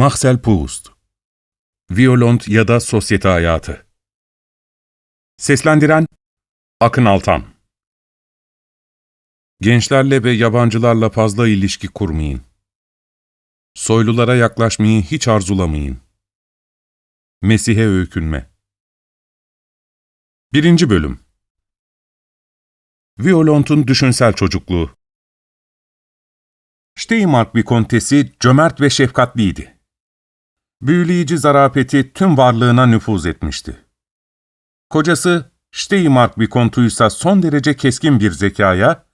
Marcel Proust Violont ya da Sosyete Hayatı Seslendiren Akın Altan Gençlerle ve yabancılarla fazla ilişki kurmayın. Soylulara yaklaşmayı hiç arzulamayın. Mesih'e öykünme 1. Bölüm Violont'un düşünsel çocukluğu Steinmark Vikontesi cömert ve şefkatliydi. Büyüleyici zarafeti tüm varlığına nüfuz etmişti. Kocası Steinmark Vikontuysa son derece keskin bir zekaya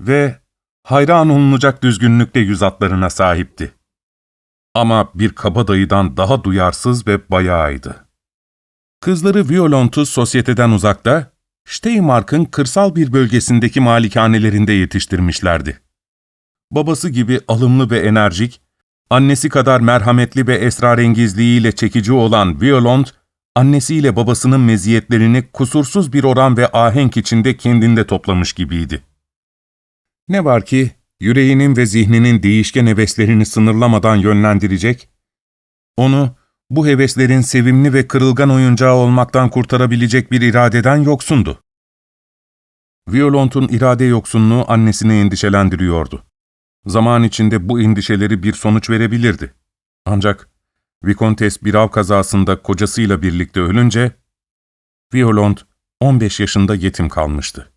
ve hayran olunacak düzgünlükte yüz atlarına sahipti. Ama bir kabadayıdan daha duyarsız ve bayağıydı. Kızları Violontu sosyeteden uzakta, Steinmark'ın kırsal bir bölgesindeki malikanelerinde yetiştirmişlerdi. Babası gibi alımlı ve enerjik, annesi kadar merhametli ve esrarengizliğiyle çekici olan Violont, annesiyle babasının meziyetlerini kusursuz bir oran ve ahenk içinde kendinde toplamış gibiydi. Ne var ki, yüreğinin ve zihninin değişken heveslerini sınırlamadan yönlendirecek, onu bu heveslerin sevimli ve kırılgan oyuncağı olmaktan kurtarabilecek bir iradeden yoksundu. Violont'un irade yoksunluğu annesini endişelendiriyordu. Zaman içinde bu endişeleri bir sonuç verebilirdi. Ancak Vikontes bir av kazasında kocasıyla birlikte ölünce, Violont 15 yaşında yetim kalmıştı.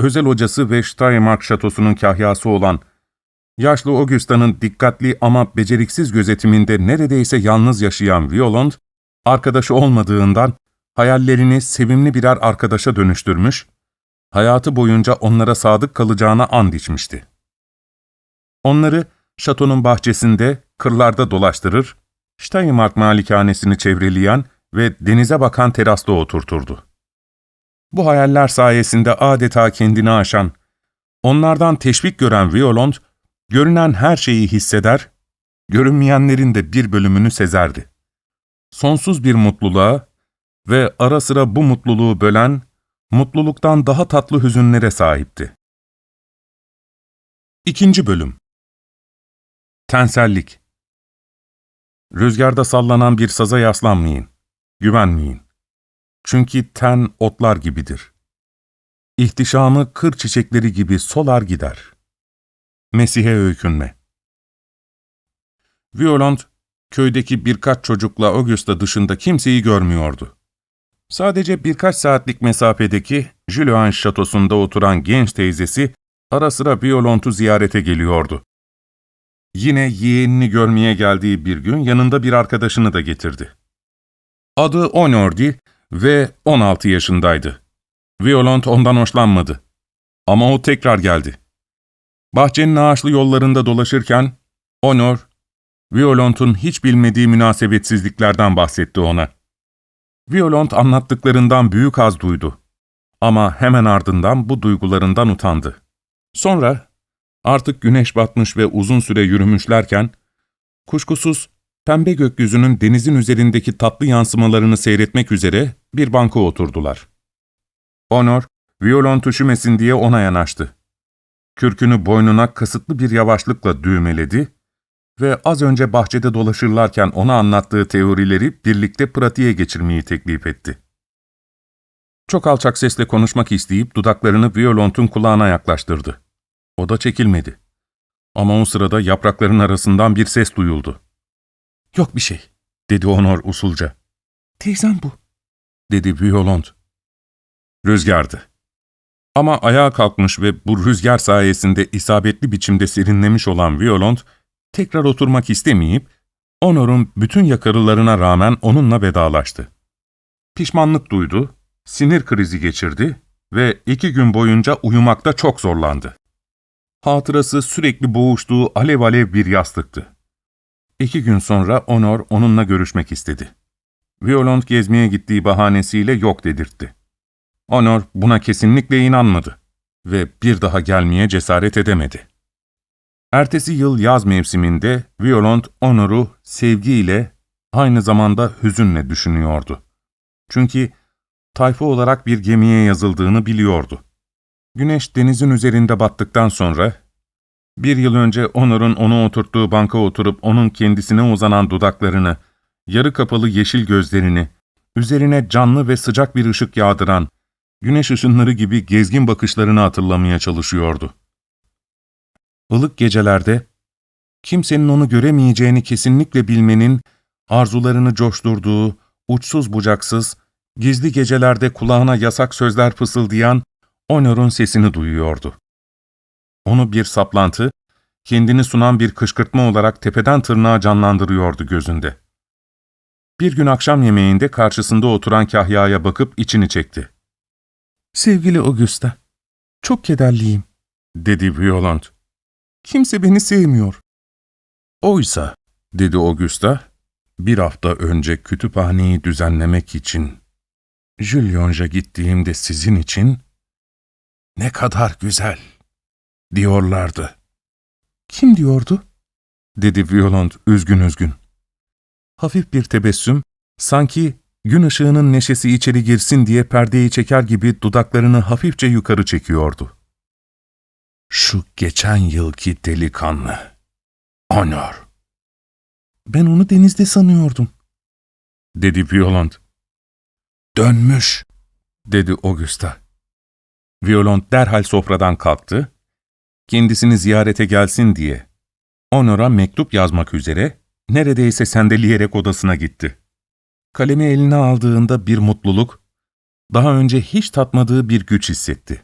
Özel hocası ve Steiermark şatosunun kahyası olan yaşlı Augusta'nın dikkatli ama beceriksiz gözetiminde neredeyse yalnız yaşayan Violont, arkadaşı olmadığından hayallerini sevimli birer arkadaşa dönüştürmüş, hayatı boyunca onlara sadık kalacağına and içmişti. Onları şatonun bahçesinde, kırlarda dolaştırır, Steinmark malikanesini çevreleyen ve denize bakan terasta oturturdu. Bu hayaller sayesinde adeta kendini aşan, onlardan teşvik gören Violont, görünen her şeyi hisseder, görünmeyenlerin de bir bölümünü sezerdi. Sonsuz bir mutluluğa ve ara sıra bu mutluluğu bölen, mutluluktan daha tatlı hüzünlere sahipti. İkinci Bölüm Tensellik Rüzgarda sallanan bir saza yaslanmayın, güvenmeyin. Çünkü ten otlar gibidir. İhtişamı kır çiçekleri gibi solar gider. Mesih'e öykünme Violent, köydeki birkaç çocukla Augusta dışında kimseyi görmüyordu. Sadece birkaç saatlik mesafedeki Julian şatosunda oturan genç teyzesi ara sıra Violent'u ziyarete geliyordu. Yine yeğenini görmeye geldiği bir gün yanında bir arkadaşını da getirdi. Adı Onordi ve 16 yaşındaydı. Violent ondan hoşlanmadı. Ama o tekrar geldi. Bahçenin ağaçlı yollarında dolaşırken, Honor, Violent'un hiç bilmediği münasebetsizliklerden bahsetti ona. Violent anlattıklarından büyük az duydu. Ama hemen ardından bu duygularından utandı. Sonra, artık güneş batmış ve uzun süre yürümüşlerken, kuşkusuz pembe gökyüzünün denizin üzerindeki tatlı yansımalarını seyretmek üzere bir banka oturdular. Honor, violon üşümesin diye ona yanaştı. Kürkünü boynuna kasıtlı bir yavaşlıkla düğmeledi ve az önce bahçede dolaşırlarken ona anlattığı teorileri birlikte pratiğe geçirmeyi teklif etti. Çok alçak sesle konuşmak isteyip dudaklarını Violont'un kulağına yaklaştırdı. O da çekilmedi. Ama o sırada yaprakların arasından bir ses duyuldu. ''Yok bir şey.'' dedi Honor usulca. ''Teyzem bu.'' dedi Violont. Rüzgardı. Ama ayağa kalkmış ve bu rüzgar sayesinde isabetli biçimde serinlemiş olan Violont, tekrar oturmak istemeyip, Honor'un bütün yakarılarına rağmen onunla vedalaştı. Pişmanlık duydu, sinir krizi geçirdi ve iki gün boyunca uyumakta çok zorlandı. Hatırası sürekli boğuştuğu alev alev bir yastıktı. İki gün sonra Honor onunla görüşmek istedi. Violent gezmeye gittiği bahanesiyle yok dedirtti. Honor buna kesinlikle inanmadı ve bir daha gelmeye cesaret edemedi. Ertesi yıl yaz mevsiminde Violent Honor'u sevgiyle, aynı zamanda hüzünle düşünüyordu. Çünkü tayfa olarak bir gemiye yazıldığını biliyordu. Güneş denizin üzerinde battıktan sonra, Bir yıl önce Honor'un onu oturttuğu banka oturup onun kendisine uzanan dudaklarını, yarı kapalı yeşil gözlerini, üzerine canlı ve sıcak bir ışık yağdıran, güneş ışınları gibi gezgin bakışlarını hatırlamaya çalışıyordu. Ilık gecelerde, kimsenin onu göremeyeceğini kesinlikle bilmenin, arzularını coşturduğu, uçsuz bucaksız, gizli gecelerde kulağına yasak sözler fısıldayan Honor'un sesini duyuyordu. Onu bir saplantı, kendini sunan bir kışkırtma olarak tepeden tırnağa canlandırıyordu gözünde. Bir gün akşam yemeğinde karşısında oturan kahyaya bakıp içini çekti. ''Sevgili Augusta, çok kederliyim.'' dedi Violent. ''Kimse beni sevmiyor.'' ''Oysa'' dedi Augusta, ''bir hafta önce kütüphaneyi düzenlemek için, Julyon'a gittiğimde sizin için, ne kadar güzel, diyorlardı.'' ''Kim diyordu?'' dedi Violent üzgün üzgün. Hafif bir tebessüm, sanki gün ışığının neşesi içeri girsin diye perdeyi çeker gibi dudaklarını hafifçe yukarı çekiyordu. Şu geçen yılki delikanlı. Honor. Ben onu denizde sanıyordum. Dedi Violent. Dönmüş, dedi Augusta. Violent derhal sofradan kalktı, kendisini ziyarete gelsin diye Honor'a mektup yazmak üzere neredeyse sendeleyerek odasına gitti. Kalemi eline aldığında bir mutluluk, daha önce hiç tatmadığı bir güç hissetti.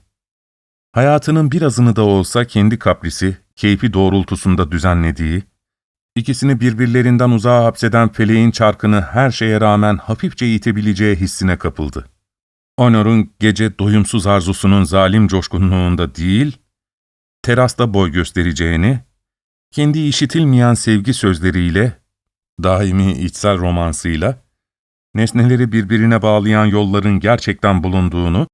Hayatının birazını da olsa kendi kaprisi, keyfi doğrultusunda düzenlediği, ikisini birbirlerinden uzağa hapseden feleğin çarkını her şeye rağmen hafifçe itebileceği hissine kapıldı. Honor'un gece doyumsuz arzusunun zalim coşkunluğunda değil, terasta boy göstereceğini, kendi işitilmeyen sevgi sözleriyle, daimi içsel romansıyla, nesneleri birbirine bağlayan yolların gerçekten bulunduğunu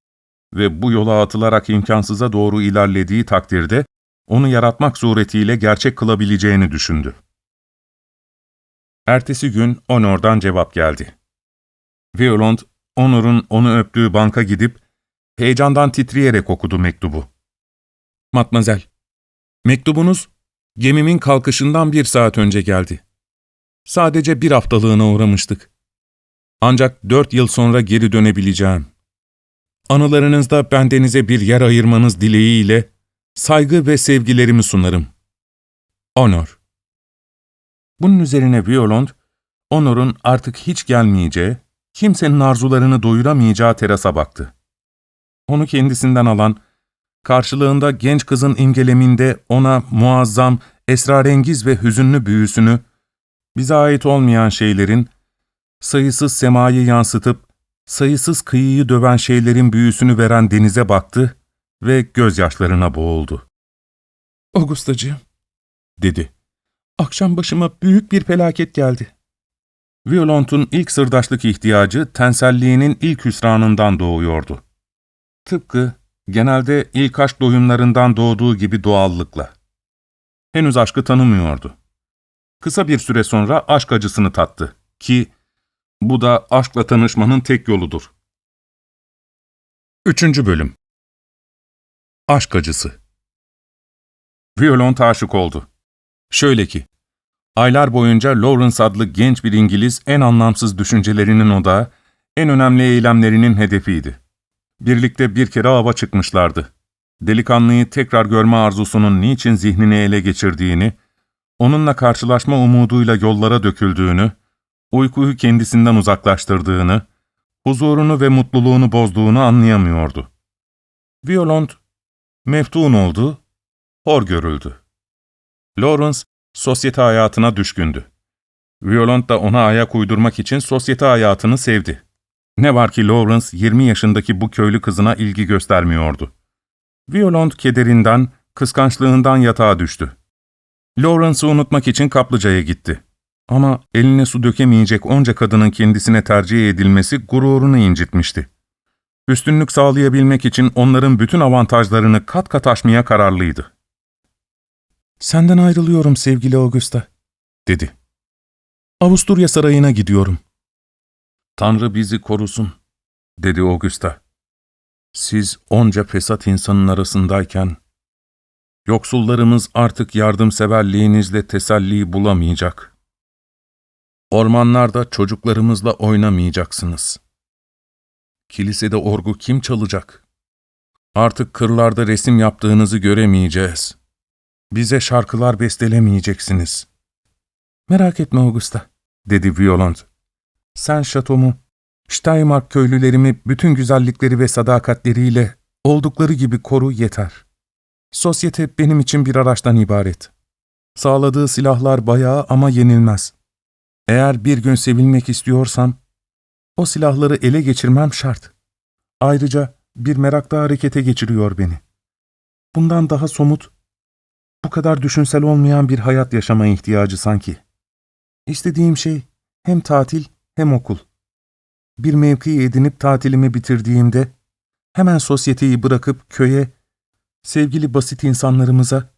ve bu yola atılarak imkansıza doğru ilerlediği takdirde onu yaratmak suretiyle gerçek kılabileceğini düşündü. Ertesi gün Honor'dan cevap geldi. Violent, Honor'un onu öptüğü banka gidip heyecandan titreyerek okudu mektubu. Matmazel, mektubunuz gemimin kalkışından bir saat önce geldi. Sadece bir haftalığına uğramıştık. Ancak dört yıl sonra geri dönebileceğim. Anılarınızda bendenize bir yer ayırmanız dileğiyle saygı ve sevgilerimi sunarım. Honor Bunun üzerine Violent, Honor'un artık hiç gelmeyeceği, kimsenin arzularını doyuramayacağı terasa baktı. Onu kendisinden alan, karşılığında genç kızın imgeleminde ona muazzam, esrarengiz ve hüzünlü büyüsünü, bize ait olmayan şeylerin, sayısız semayı yansıtıp, sayısız kıyıyı döven şeylerin büyüsünü veren denize baktı ve gözyaşlarına boğuldu. ''Augustacığım'' dedi. ''Akşam başıma büyük bir felaket geldi.'' Violent'un ilk sırdaşlık ihtiyacı tenselliğinin ilk hüsranından doğuyordu. Tıpkı genelde ilk aşk doyumlarından doğduğu gibi doğallıkla. Henüz aşkı tanımıyordu. Kısa bir süre sonra aşk acısını tattı ki bu da aşkla tanışmanın tek yoludur. Üçüncü Bölüm Aşk acısı Violent aşık oldu. Şöyle ki, aylar boyunca Lawrence adlı genç bir İngiliz en anlamsız düşüncelerinin odağı, en önemli eylemlerinin hedefiydi. Birlikte bir kere hava çıkmışlardı. Delikanlıyı tekrar görme arzusunun niçin zihnini ele geçirdiğini, onunla karşılaşma umuduyla yollara döküldüğünü, uykuyu kendisinden uzaklaştırdığını, huzurunu ve mutluluğunu bozduğunu anlayamıyordu. Violent, meftun oldu, hor görüldü. Lawrence, sosyete hayatına düşkündü. Violent da ona ayak uydurmak için sosyete hayatını sevdi. Ne var ki Lawrence 20 yaşındaki bu köylü kızına ilgi göstermiyordu. Violent kederinden, kıskançlığından yatağa düştü. Lawrence'ı unutmak için kaplıcaya gitti. Ama eline su dökemeyecek onca kadının kendisine tercih edilmesi gururunu incitmişti. Üstünlük sağlayabilmek için onların bütün avantajlarını kat kat aşmaya kararlıydı. ''Senden ayrılıyorum sevgili Augusta.'' dedi. ''Avusturya sarayına gidiyorum.'' ''Tanrı bizi korusun.'' dedi Augusta. ''Siz onca fesat insanın arasındayken, Yoksullarımız artık yardımseverliğinizle teselli bulamayacak. Ormanlarda çocuklarımızla oynamayacaksınız. Kilisede orgu kim çalacak? Artık kırlarda resim yaptığınızı göremeyeceğiz. Bize şarkılar bestelemeyeceksiniz. Merak etme Augusta, dedi Violent. Sen şatomu, Steinmark köylülerimi bütün güzellikleri ve sadakatleriyle oldukları gibi koru yeter. Sosyete benim için bir araçtan ibaret. Sağladığı silahlar bayağı ama yenilmez. Eğer bir gün sevilmek istiyorsam, o silahları ele geçirmem şart. Ayrıca bir merak da harekete geçiriyor beni. Bundan daha somut, bu kadar düşünsel olmayan bir hayat yaşama ihtiyacı sanki. İstediğim şey hem tatil hem okul. Bir mevki edinip tatilimi bitirdiğimde hemen sosyeteyi bırakıp köye, sevgili basit insanlarımıza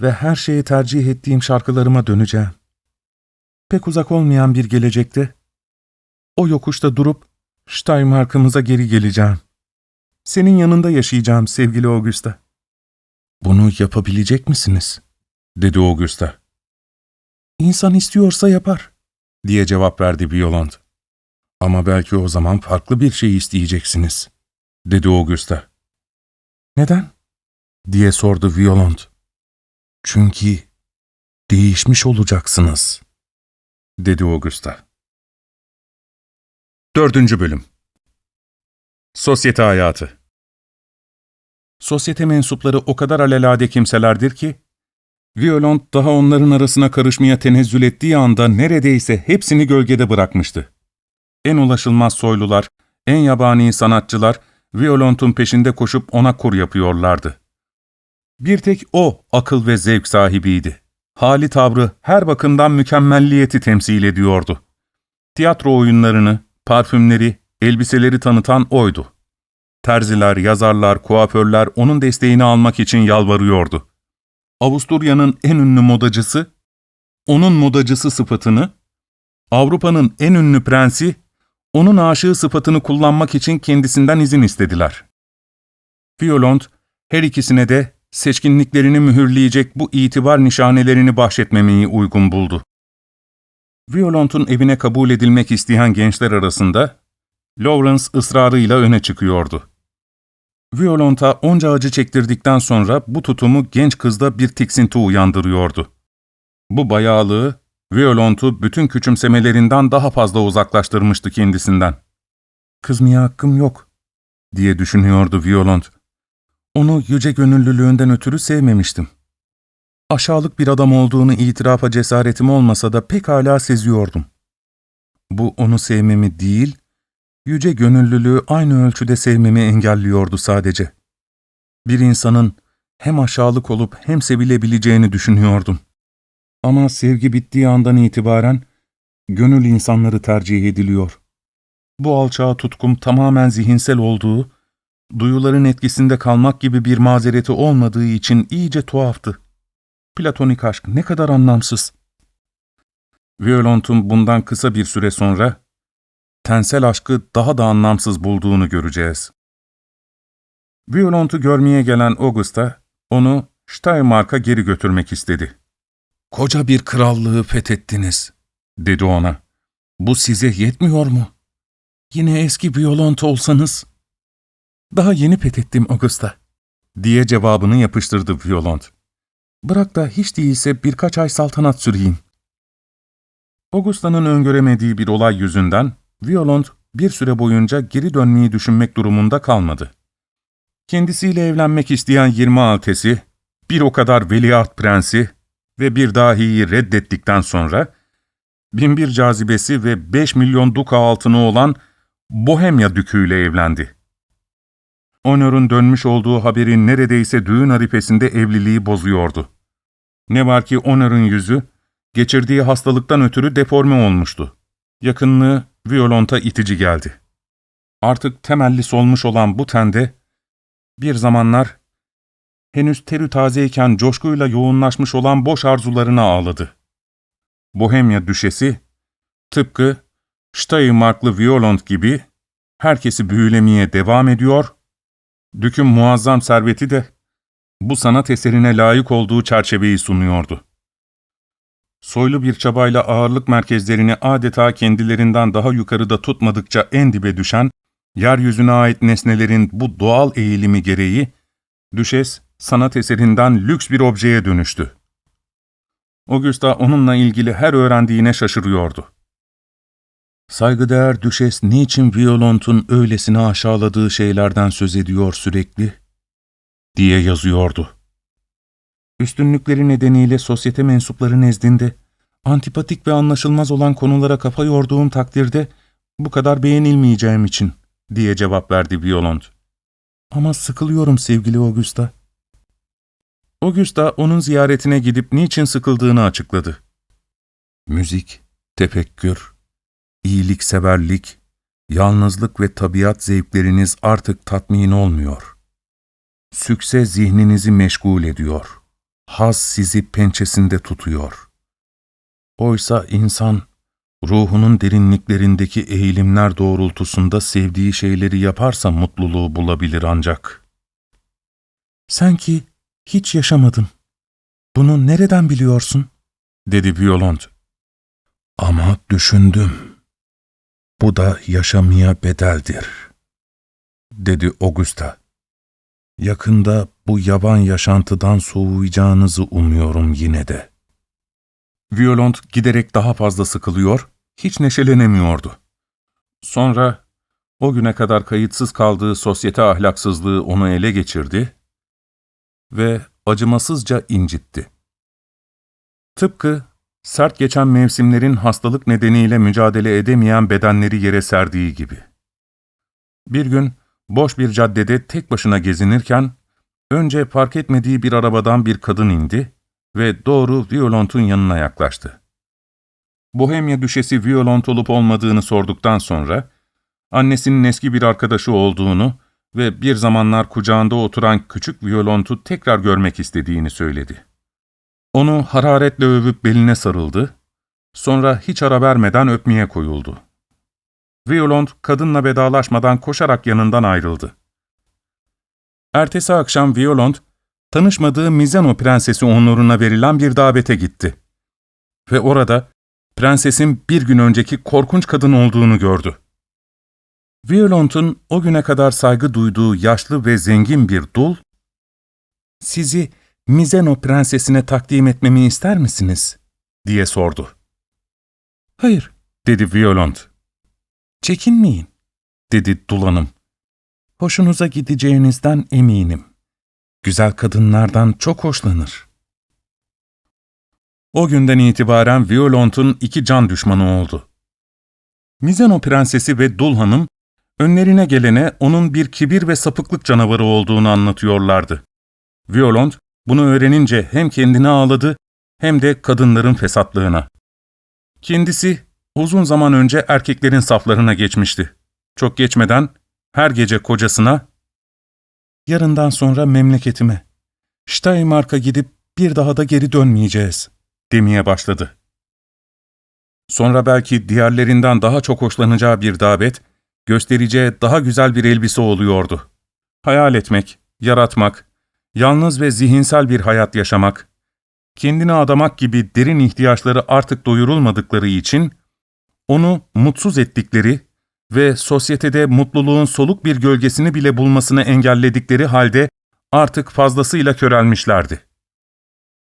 ve her şeye tercih ettiğim şarkılarıma döneceğim. Pek uzak olmayan bir gelecekte o yokuşta durup Steinmark'ımıza geri geleceğim. Senin yanında yaşayacağım sevgili Augusta. Bunu yapabilecek misiniz? dedi Augusta. İnsan istiyorsa yapar, diye cevap verdi Violand. Ama belki o zaman farklı bir şey isteyeceksiniz, dedi Augusta. Neden? diye sordu Violand. Çünkü değişmiş olacaksınız, dedi Augusta. Dördüncü Bölüm Sosyete Hayatı Sosyete mensupları o kadar alelade kimselerdir ki, Violent daha onların arasına karışmaya tenezzül ettiği anda neredeyse hepsini gölgede bırakmıştı. En ulaşılmaz soylular, en yabani sanatçılar, Violent'un peşinde koşup ona kur yapıyorlardı. Bir tek o akıl ve zevk sahibiydi. Hali tavrı her bakımdan mükemmelliyeti temsil ediyordu. Tiyatro oyunlarını, parfümleri, elbiseleri tanıtan oydu. Terziler, yazarlar, kuaförler onun desteğini almak için yalvarıyordu. Avusturya'nın en ünlü modacısı, onun modacısı sıfatını, Avrupa'nın en ünlü prensi, onun aşığı sıfatını kullanmak için kendisinden izin istediler. Violent, her ikisine de seçkinliklerini mühürleyecek bu itibar nişanelerini bahşetmemeyi uygun buldu. Violent'un evine kabul edilmek isteyen gençler arasında, Lawrence ısrarıyla öne çıkıyordu. Violent'a onca acı çektirdikten sonra bu tutumu genç kızda bir tiksinti uyandırıyordu. Bu bayağılığı, Violent'u bütün küçümsemelerinden daha fazla uzaklaştırmıştı kendisinden. Kızmaya hakkım yok, diye düşünüyordu Violent. Onu yüce gönüllülüğünden ötürü sevmemiştim. Aşağılık bir adam olduğunu itirafa cesaretim olmasa da pekala seziyordum. Bu onu sevmemi değil, yüce gönüllülüğü aynı ölçüde sevmemi engelliyordu sadece. Bir insanın hem aşağılık olup hem sevilebileceğini düşünüyordum. Ama sevgi bittiği andan itibaren gönül insanları tercih ediliyor. Bu alçağa tutkum tamamen zihinsel olduğu, duyuların etkisinde kalmak gibi bir mazereti olmadığı için iyice tuhaftı. Platonik aşk ne kadar anlamsız. Violent'un bundan kısa bir süre sonra tensel aşkı daha da anlamsız bulduğunu göreceğiz. Violent'u görmeye gelen Augusta, onu Steinmark'a geri götürmek istedi. ''Koca bir krallığı fethettiniz.'' dedi ona. ''Bu size yetmiyor mu? Yine eski Violent olsanız.'' ''Daha yeni fethettim Augusta.'' diye cevabını yapıştırdı Violent. ''Bırak da hiç değilse birkaç ay saltanat süreyim.'' Augusta'nın öngöremediği bir olay yüzünden Violent bir süre boyunca geri dönmeyi düşünmek durumunda kalmadı. Kendisiyle evlenmek isteyen 20 altesi, bir o kadar veliaht prensi ve bir dahiyi reddettikten sonra, binbir cazibesi ve 5 milyon duka altını olan Bohemya düküyle evlendi. Honor'un dönmüş olduğu haberin neredeyse düğün harifesinde evliliği bozuyordu. Ne var ki Honor'un yüzü, geçirdiği hastalıktan ötürü deforme olmuştu. Yakınlığı Violonta itici geldi. Artık temelli solmuş olan bu tende, bir zamanlar henüz terü tazeyken coşkuyla yoğunlaşmış olan boş arzularına ağladı. Bohemya düşesi, tıpkı Steinmarklı Violent gibi herkesi büyülemeye devam ediyor, dükün muazzam serveti de bu sanat eserine layık olduğu çerçeveyi sunuyordu. Soylu bir çabayla ağırlık merkezlerini adeta kendilerinden daha yukarıda tutmadıkça en dibe düşen, yeryüzüne ait nesnelerin bu doğal eğilimi gereği, düşes sanat eserinden lüks bir objeye dönüştü. Augusta onunla ilgili her öğrendiğine şaşırıyordu. Saygıdeğer düşes niçin Violant'un öylesine aşağıladığı şeylerden söz ediyor sürekli? diye yazıyordu. Üstünlükleri nedeniyle sosyete mensupları nezdinde antipatik ve anlaşılmaz olan konulara kafa yorduğum takdirde bu kadar beğenilmeyeceğim için diye cevap verdi Violant. Ama sıkılıyorum sevgili Augusta. Augusta onun ziyaretine gidip niçin sıkıldığını açıkladı. Müzik, tefekkür, iyilikseverlik, yalnızlık ve tabiat zevkleriniz artık tatmin olmuyor. Sükse zihninizi meşgul ediyor. Haz sizi pençesinde tutuyor. Oysa insan, ruhunun derinliklerindeki eğilimler doğrultusunda sevdiği şeyleri yaparsa mutluluğu bulabilir ancak. Sen ki hiç yaşamadın. Bunu nereden biliyorsun? dedi Violent. Ama düşündüm. Bu da yaşamaya bedeldir, dedi Augusta. Yakında bu yaban yaşantıdan soğuyacağınızı umuyorum yine de. Violent giderek daha fazla sıkılıyor, hiç neşelenemiyordu. Sonra o güne kadar kayıtsız kaldığı sosyete ahlaksızlığı onu ele geçirdi ve acımasızca incitti. Tıpkı sert geçen mevsimlerin hastalık nedeniyle mücadele edemeyen bedenleri yere serdiği gibi. Bir gün boş bir caddede tek başına gezinirken, önce fark etmediği bir arabadan bir kadın indi ve doğru Violant'un yanına yaklaştı. Bohemya düşesi Violant olup olmadığını sorduktan sonra, annesinin eski bir arkadaşı olduğunu ve bir zamanlar kucağında oturan küçük Violant'u tekrar görmek istediğini söyledi. Onu hararetle övüp beline sarıldı, sonra hiç ara vermeden öpmeye koyuldu. Violant kadınla vedalaşmadan koşarak yanından ayrıldı. Ertesi akşam Violant, tanışmadığı Mizano prensesi onuruna verilen bir davete gitti. Ve orada prensesin bir gün önceki korkunç kadın olduğunu gördü. Violant'un o güne kadar saygı duyduğu yaşlı ve zengin bir dul, ''Sizi Mizeno prensesine takdim etmemi ister misiniz?'' diye sordu. ''Hayır'' dedi Violant. ''Çekinmeyin'' dedi dul hanım. ''Hoşunuza gideceğinizden eminim. Güzel kadınlardan çok hoşlanır.'' O günden itibaren Violant'un iki can düşmanı oldu. Mizeno prensesi ve dul hanım, önlerine gelene onun bir kibir ve sapıklık canavarı olduğunu anlatıyorlardı. Violant, bunu öğrenince hem kendini ağladı hem de kadınların fesatlığına. Kendisi uzun zaman önce erkeklerin saflarına geçmişti. Çok geçmeden her gece kocasına ''Yarından sonra memleketime, Steinmark'a gidip bir daha da geri dönmeyeceğiz.'' demeye başladı. Sonra belki diğerlerinden daha çok hoşlanacağı bir davet, göstereceği daha güzel bir elbise oluyordu. Hayal etmek, yaratmak, yalnız ve zihinsel bir hayat yaşamak, kendini adamak gibi derin ihtiyaçları artık doyurulmadıkları için, onu mutsuz ettikleri ve sosyetede mutluluğun soluk bir gölgesini bile bulmasını engelledikleri halde artık fazlasıyla körelmişlerdi.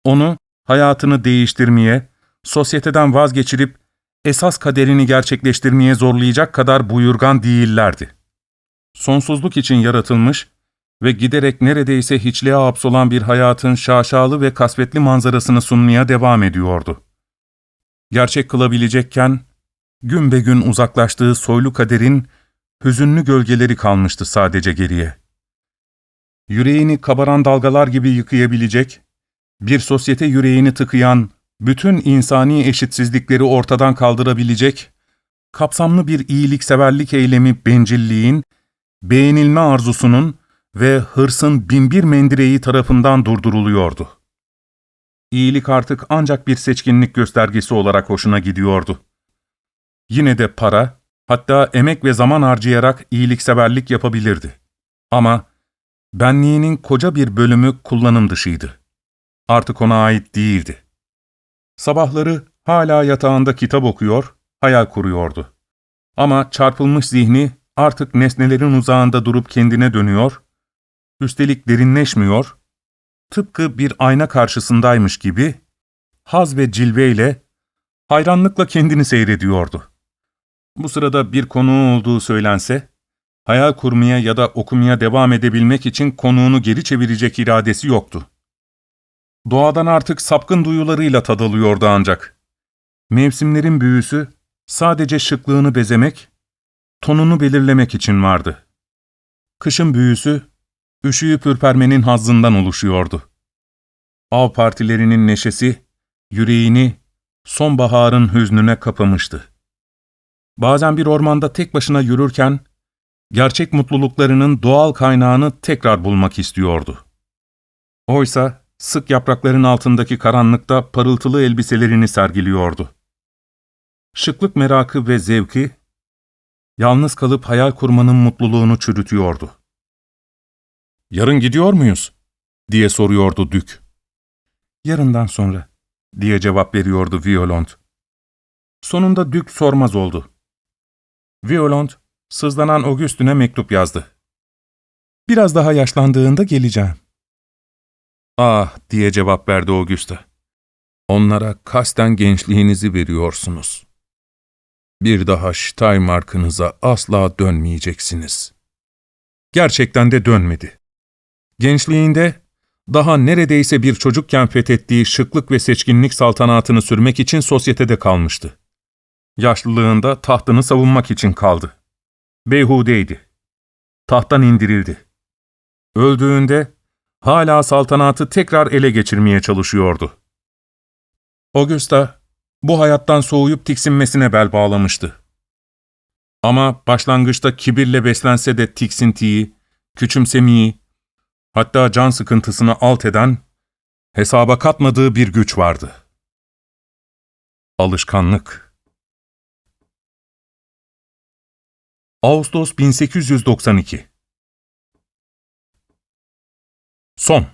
Onu, hayatını değiştirmeye, sosyeteden vazgeçirip esas kaderini gerçekleştirmeye zorlayacak kadar buyurgan değillerdi. Sonsuzluk için yaratılmış ve giderek neredeyse hiçliğe hapsolan bir hayatın şaşalı ve kasvetli manzarasını sunmaya devam ediyordu. Gerçek kılabilecekken, gün be gün uzaklaştığı soylu kaderin hüzünlü gölgeleri kalmıştı sadece geriye. Yüreğini kabaran dalgalar gibi yıkayabilecek, bir sosyete yüreğini tıkayan, bütün insani eşitsizlikleri ortadan kaldırabilecek, kapsamlı bir iyilikseverlik eylemi bencilliğin, beğenilme arzusunun ve hırsın binbir mendireği tarafından durduruluyordu. İyilik artık ancak bir seçkinlik göstergesi olarak hoşuna gidiyordu. Yine de para, hatta emek ve zaman harcayarak iyilikseverlik yapabilirdi. Ama benliğinin koca bir bölümü kullanım dışıydı. Artık ona ait değildi. Sabahları hala yatağında kitap okuyor, hayal kuruyordu. Ama çarpılmış zihni artık nesnelerin uzağında durup kendine dönüyor, üstelik derinleşmiyor, tıpkı bir ayna karşısındaymış gibi, haz ve cilveyle, hayranlıkla kendini seyrediyordu. Bu sırada bir konuğu olduğu söylense, hayal kurmaya ya da okumaya devam edebilmek için konuğunu geri çevirecek iradesi yoktu. Doğadan artık sapkın duyularıyla tadalıyordu ancak. Mevsimlerin büyüsü sadece şıklığını bezemek, tonunu belirlemek için vardı. Kışın büyüsü, üşüyüp ürpermenin hazzından oluşuyordu. Av partilerinin neşesi, yüreğini sonbaharın hüznüne kapamıştı. Bazen bir ormanda tek başına yürürken, gerçek mutluluklarının doğal kaynağını tekrar bulmak istiyordu. Oysa sık yaprakların altındaki karanlıkta parıltılı elbiselerini sergiliyordu. Şıklık merakı ve zevki, yalnız kalıp hayal kurmanın mutluluğunu çürütüyordu. ''Yarın gidiyor muyuz?'' diye soruyordu Dük. ''Yarından sonra.'' diye cevap veriyordu Violont. Sonunda Dük sormaz oldu. Violont, sızlanan Augustin'e mektup yazdı. ''Biraz daha yaşlandığında geleceğim.'' ''Ah!'' diye cevap verdi Augusta. ''Onlara kasten gençliğinizi veriyorsunuz. Bir daha Steinmark'ınıza asla dönmeyeceksiniz.'' Gerçekten de dönmedi. Gençliğinde, daha neredeyse bir çocukken fethettiği şıklık ve seçkinlik saltanatını sürmek için sosyetede kalmıştı. Yaşlılığında tahtını savunmak için kaldı. Beyhudeydi. Tahttan indirildi. Öldüğünde hala saltanatı tekrar ele geçirmeye çalışıyordu. Augusta, bu hayattan soğuyup tiksinmesine bel bağlamıştı. Ama başlangıçta kibirle beslense de tiksintiyi, küçümsemeyi, hatta can sıkıntısını alt eden, hesaba katmadığı bir güç vardı. Alışkanlık Ağustos 1892 Son